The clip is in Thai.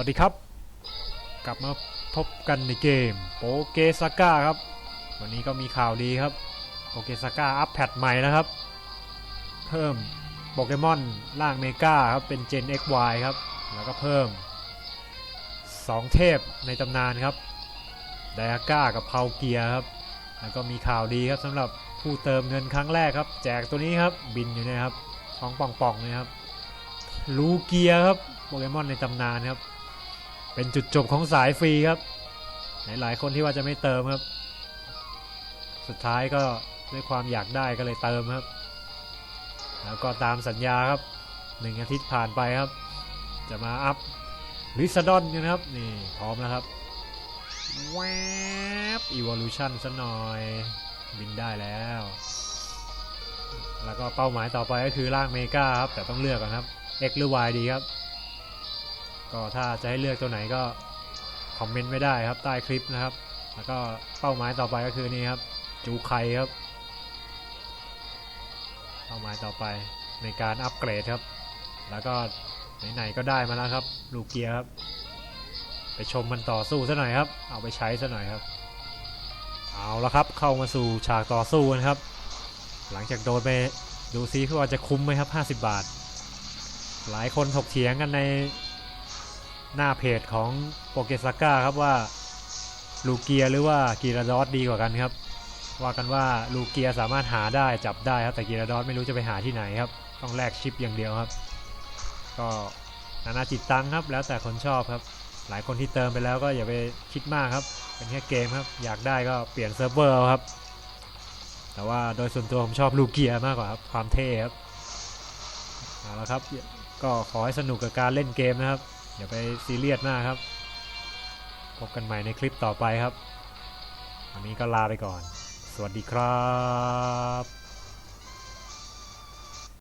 วัสดีครับ กลับมาพบกันในเกมโปเกซาก้าครับ วันนี้ก็มีข่าวดีครับโปเกซาก้าอัปแพทใหม่นะครับ เพิ่มโปเกมอนร่างเมกาครับ เป็น Gen XY ครับ แล้วก็เพิ่ม 2 เทพในตำนานครับไดอาก้ากับเพาเกียครับ แล้วก็มีข่าวดีครับสำหรับผู้เติมเงินครั้งแรกครับ แจกตัวนี้ครับบินอยู่เนยครับท้องป่องๆเลยครับลูเกียครับโปเกมอนในตำนานครับ เป็นจุดจบของสายฟรีครับ หลายๆคนที่ว่าจะไม่เติมครับ สุดท้ายก็ด้วยความอยากได้ก็เลยเติมครับ แล้วก็ตามสัญญาครับหนึ่งอาทิตย์ผ่านไปครับ จะมาอัพลิซดอนนะครับ นี่พร้อมแล้วครับแวบ Evolution ซะหน่อยบินได้แล้ว แล้วก็เป้าหมายต่อไปก็คือร่างเมกาครับ แต่ต้องเลือกก่อนครับ X หรือ Y ดีครับ ก็ถ้าจะให้เลือกตัวไหนก็คอมเมนต์ไม่ได้ครับใต้คลิปนะครับ แล้วก็เป้าหมายต่อไปก็คือนี่ครับ จูไคครับ เป้าหมายต่อไปในการอัปเกรดครับ แล้วก็ไหนๆก็ได้มาแล้วครับ ลูกเกียร์ครับ ไปชมมันต่อสู้ซะหน่อยครับ เอาไปใช้ซะหน่อยครับ เอาละครับเข้ามาสู่ฉากต่อสู้กันครับ หลังจากโดนไปดูซิว่าจะคุ้มไหมครับ 50 บาท หลายคนถกเถียงกันใน หน้าเพจของโปเกซาก้าครับว่าลูเกียหรือว่ากีราดอสดีกว่ากันครับ ว่ากันว่าลูเกียสามารถหาได้จับได้ครับแต่กีราดอสไม่รู้จะไปหาที่ไหนครับ ต้องแลกชิปอย่างเดียวครับ ก็นานาจิตตังครับ แล้วแต่คนชอบครับ หลายคนที่เติมไปแล้วก็อย่าไปคิดมากครับ เป็นแค่เกมครับ อยากได้ก็เปลี่ยนเซิร์ฟเวอร์เอาครับ แต่ว่าโดยส่วนตัวผมชอบลูเกียมากกว่าครับความเท่ครับเอาละครับก็ขอให้สนุกกับการเล่นเกมนะครับ อย่าไปซีเรียสมากครับ พบกันใหม่ในคลิปต่อไปครับ วันนี้ก็ลาไปก่อน สวัสดีครับ